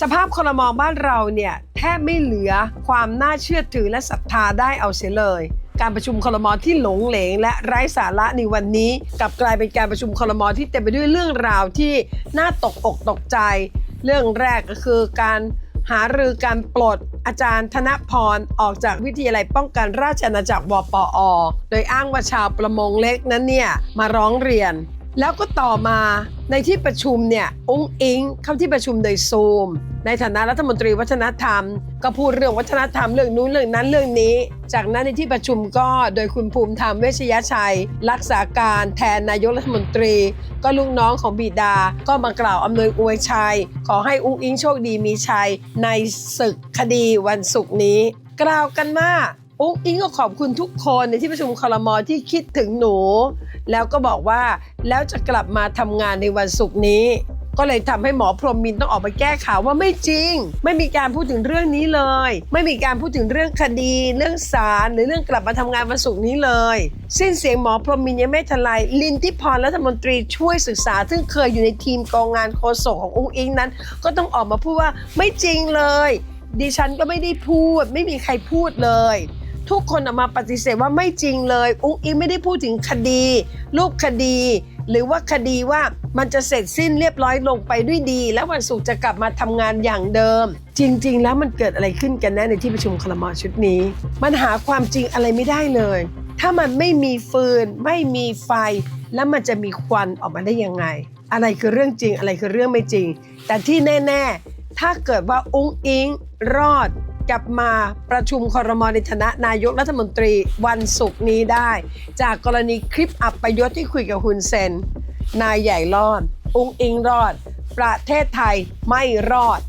สภาพคลมองบ้านเราเนี่ยแทบไม่เหลือความน่าเชื่อถือและศรัทธาได้เอาเสียเลย การประชุมคลมอที่หลงเหลง และไร้สาระในวันนี้กลับกลายเป็นการประชุมคลมอที่เต็มไปด้วยเรื่องราวที่น่าตกอกตกใจ เรื่องแรกก็คือการหารือการปลดอาจารย์ธนพรออกจากวิทยาลัยป้องกันราชอาณาจักรวปอ โดยอ้างว่าชาวประมงเล็กนั้นเนี่ยมาร้องเรียน แล้วก็ต่อมาในที่ประชุมเนี่ยองค์อิงเข้าที่ประชุมโดยซูม ในฐานะรัฐมนตรีวัฒนธรรม ก็พูดเรื่องวัฒนธรรมเรื่องนู้นเรื่องนั้นเรื่องนี้ จากนั้นในที่ประชุมก็โดยคุณภูมิธรรมเวชยชัย รักษาการแทนนายกรัฐมนตรี ก็ลูกน้องของบิดา ก็มากล่าวอำนวยอวยชัย ขอให้อุ้งอิงโชคดีมีชัย ในศึกคดีวันศุกร์นี้ กล่าวกันว่าอุ้งอิงก็ขอบคุณทุกคนในที่ประชุมคลมที่คิดถึงหนู แล้วก็บอกว่าแล้วจะกลับมาทำงานในวันศุกร์นี้ ก็เลยทำให้หมอพรหมมินต้องออกมาแก้ข่าวว่าไม่จริง ไม่มีการพูดถึงเรื่องนี้เลย ไม่มีการพูดถึงเรื่องคดี เรื่องศาลหรือเรื่องกลับมาทำงานวันศุกร์นี้เลย สิ้นเสียงหมอพรหมมินยังไม่ทลายลินทิพรรัฐมนตรีช่วยศึกษา ซึ่งเคยอยู่ในทีมกองงานโฆษกของอุ้งอิงนั้น ก็ต้องออกมาพูดว่าไม่จริงเลย ดิฉันก็ไม่ได้พูด ไม่มีใครพูดเลย ทุกคนออกมาปฏิเสธว่าไม่จริงเลย อุ้งอิงไม่ได้พูดถึงคดี รูปคดี หรือว่าคดีว่ามันจะเสร็จสิ้นเรียบร้อยลงไปด้วยดี แล้ววันศุกร์จะกลับมาทำงานอย่างเดิม จริง ๆ แล้วมันเกิดอะไรขึ้นกันแน่ในที่ประชุมคลมชุดนี้ มันหาความจริงอะไรไม่ได้เลย ถ้ามันไม่มีฟืน ไม่มีไฟ แล้วมันจะมีควันออกมาได้ยังไง อะไรคือเรื่องจริงอะไรคือเรื่องไม่จริง แต่ที่แน่ ๆ ถ้าเกิดว่าอุ้งอิงรอด กลับมาประชุมคอรมอในฐานะนายกรัฐมนตรีวันศุกร์นี้ได้ จากกรณีคลิปอับประยศที่คุยกับฮุนเซน นายใหญ่รอดอุ้งอิงรอด ประเทศไทยไม่รอด